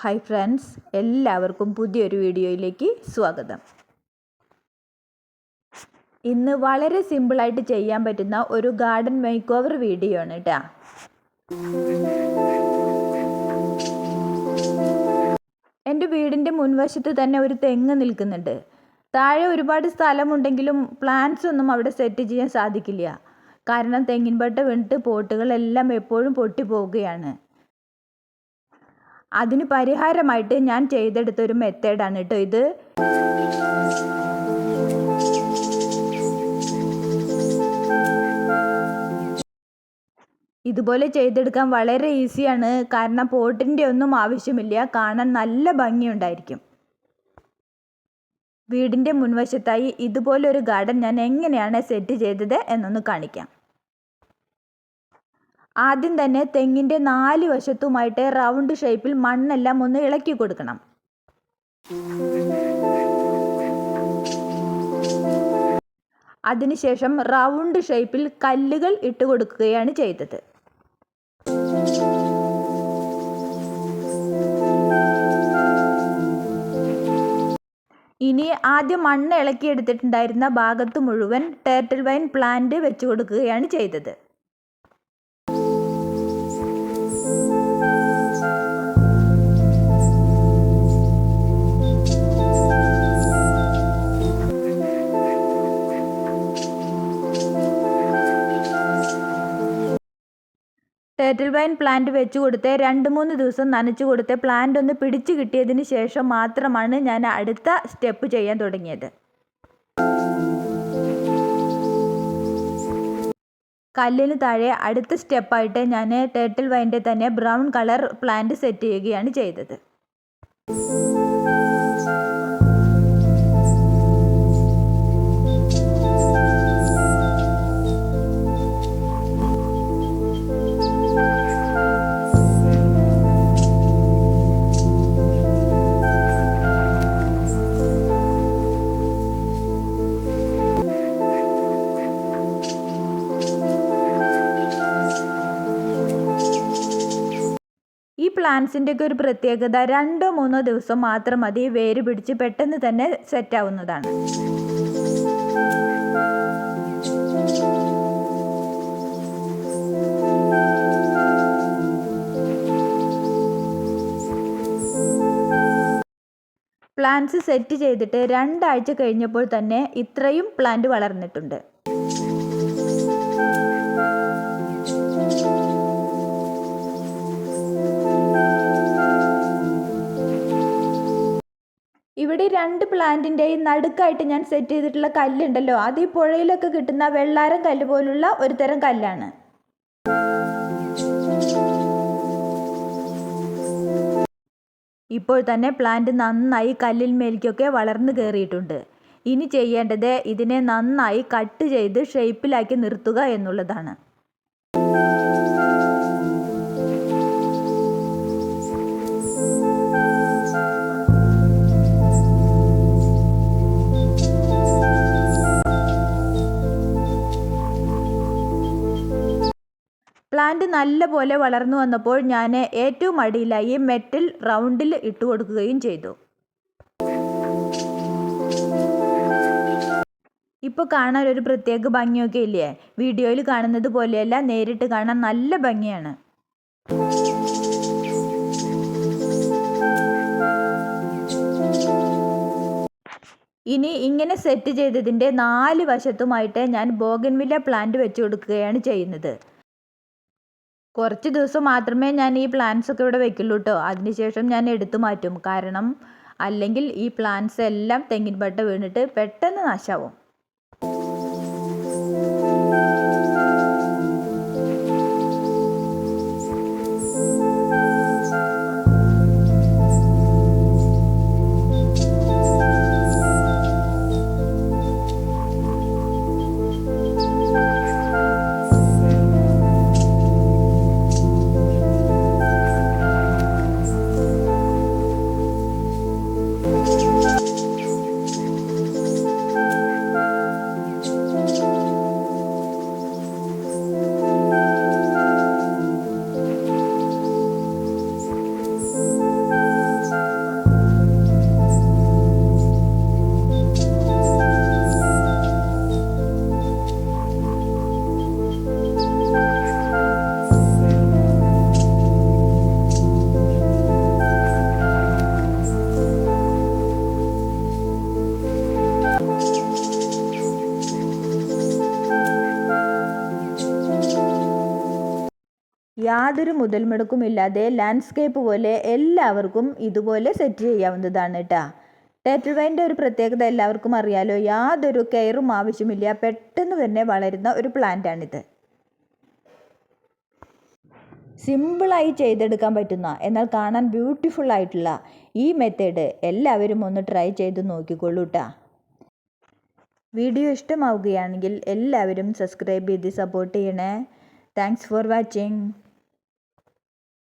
Hi friends എല്ലാവർക്കും പുതിയൊരു വീഡിയോയിലേക്ക് സ്വാഗതം. ഇന്ന് വളരെ സിമ്പിളായിട്ട് ചെയ്യാൻ പറ്റുന്ന ഒരു ഗാർഡൻ മേക്ക് ഓവർ വീഡിയോ ആണ് കേട്ടോ എന്റെ വീടിന്റെ മുൻവശത്ത് തന്നെ ഒരു തെങ്ങ് നിൽക്കുന്നുണ്ട്. താഴെ ഒരുപാട് സ്ഥലമുണ്ടെങ്കിലും പ്ലാന്റ്സ് ഒന്നും അവിടെ സെറ്റ് ചെയ്യാൻ സാധിക്കില്ല. കാരണം തെങ്ങിൻ പട്ട പോട്ടുകളെല്ലാം എപ്പോഴും പൊട്ടി പോവുകയാണ് അതിന് പരിഹാരമായിട്ട് ഞാൻ ചെയ്തെടുത്ത ഒരു മെത്തേഡാണ് കേട്ടോ ഇത്. ഇതുപോലെ ചെയ്തെടുക്കാൻ വളരെ ഈസിയാണ്. കാരണം പോട്ടിന്റെ ഒന്നും ആവശ്യമില്ല. കാണാൻ നല്ല ഭംഗിയുണ്ടായിരിക്കും. വീടിന്റെ മുൻവശത്തായി ഇതുപോലൊരു ഗാർഡൻ ഞാൻ എങ്ങനെയാണ് സെറ്റ് ചെയ്തത് എന്നൊന്ന് കാണിക്കാം. ആദ്യം തന്നെ തെങ്ങിന്റെ നാല് വശത്തുമായിട്ട് റൗണ്ട് ഷേപ്പിൽ മണ്ണെല്ലാം ഒന്ന് ഇളക്കി കൊടുക്കണം. അതിനുശേഷം റൗണ്ട് ഷേപ്പിൽ കല്ലുകൾ ഇട്ട് കൊടുക്കുകയാണ് ചെയ്തത്. ഇനി ആദ്യം മണ്ണ് ഇളക്കിയെടുത്തിട്ടുണ്ടായിരുന്ന ഭാഗത്ത് മുഴുവൻ ടേർട്ടിൽ വൈൻ പ്ലാന്റ് വെച്ചു കൊടുക്കുകയാണ് ചെയ്തത്. ടേറ്റിൽ വൈൻ പ്ലാന്റ് വെച്ച് കൊടുത്ത് രണ്ട് മൂന്ന് ദിവസം നനച്ചു കൊടുത്ത്. പ്ലാന്റ് ഒന്ന് പിടിച്ചു കിട്ടിയതിന് ശേഷം മാത്രമാണ് ഞാൻ അടുത്ത സ്റ്റെപ്പ് ചെയ്യാൻ തുടങ്ങിയത്. കല്ലിന് താഴെ അടുത്ത സ്റ്റെപ്പായിട്ട് ഞാൻ ടേട്ടിൽ വൈന്റെ തന്നെ ബ്രൗൺ കളർ പ്ലാന്റ് സെറ്റ് ചെയ്യുകയാണ് ചെയ്തത്. ഈ പ്ലാന്റ്സിന്റെ ഒക്കെ ഒരു പ്രത്യേകത രണ്ടോ മൂന്നോ ദിവസം മാത്രം മതി വേര് പിടിച്ച് പെട്ടെന്ന് തന്നെ സെറ്റ് ആവുന്നതാണ് പ്ലാന്റ്സ് സെറ്റ് ചെയ്തിട്ട് രണ്ടാഴ്ച കഴിഞ്ഞപ്പോൾ തന്നെ ഇത്രയും പ്ലാന്റ് വളർന്നിട്ടുണ്ട്. രണ്ട് പ്ലാന്റിന്റെയും നടുക്കായിട്ട് ഞാൻ സെറ്റ് ചെയ്തിട്ടുള്ള കല്ലുണ്ടല്ലോ. അത് ഈ പുഴയിലൊക്കെ കിട്ടുന്ന വെള്ളാരം കല്ല് പോലുള്ള ഒരു തരം കല്ലാണ്. ഇപ്പോൾ തന്നെ പ്ലാന്റ് നന്നായി കല്ലിൽ മേൽക്കൊക്കെ വളർന്നു കയറിയിട്ടുണ്ട് ഇനി ചെയ്യേണ്ടത് ഇതിനെ നന്നായി കട്ട് ചെയ്ത് ഷേപ്പിലാക്കി നിർത്തുക എന്നുള്ളതാണ്. പ്ലാന്റ് നല്ലപോലെ വളർന്നു വന്നപ്പോൾ ഞാൻ ഏറ്റവും അടിയിലായി മെറ്റൽ റൗണ്ടിൽ ഇട്ട് കൊടുക്കുകയും ചെയ്തു. ഇപ്പൊ കാണാൻ ഒരു പ്രത്യേക ഭംഗിയൊക്കെ ഇല്ലേ? വീഡിയോയിൽ കാണുന്നത് പോലെയല്ല നേരിട്ട് കാണാൻ നല്ല ഭംഗിയാണ്. ഇനി ഇങ്ങനെ സെറ്റ് ചെയ്തതിന്റെ നാല് വശത്തുമായിട്ട് ഞാൻ ബോഗൻവില്ല പ്ലാന്റ് വെച്ചു കൊടുക്കുകയാണ് ചെയ്യുന്നത്. കുറച്ച് ദിവസം മാത്രമേ ഞാൻ ഈ പ്ലാന്റ്സ് ഒക്കെ ഇവിടെ വെക്കുള്ളൂ കേട്ടോ അതിനുശേഷം ഞാൻ എടുത്തു മാറ്റും. കാരണം അല്ലെങ്കിൽ ഈ പ്ലാന്റ്സ് എല്ലാം തെങ്ങിൻ പട്ട വീണിട്ട് പെട്ടെന്ന് നാശാവും. യാതൊരു മുതൽമുടക്കുമില്ലാതെ ലാൻഡ്സ്കേപ്പ് പോലെ എല്ലാവർക്കും ഇതുപോലെ സെറ്റ് ചെയ്യാവുന്നതാണ് കേട്ടോ ടേറ്റിൽ വൈന്റെ ഒരു പ്രത്യേകത എല്ലാവർക്കും അറിയാലോ യാതൊരു കെയറും ആവശ്യമില്ല പെട്ടെന്ന് തന്നെ വളരുന്ന ഒരു പ്ലാന്റാണിത് സിമ്പിളായി ചെയ്തെടുക്കാൻ പറ്റുന്ന എന്നാൽ കാണാൻ ബ്യൂട്ടിഫുൾ ആയിട്ടുള്ള ഈ മെത്തേഡ് എല്ലാവരും ഒന്ന് ട്രൈ ചെയ്ത് നോക്കിക്കൊള്ളൂ കേട്ടോ വീഡിയോ ഇഷ്ടമാവുകയാണെങ്കിൽ എല്ലാവരും സബ്സ്ക്രൈബ് ചെയ്ത് സപ്പോർട്ട് ചെയ്യണേ. Thanks for watching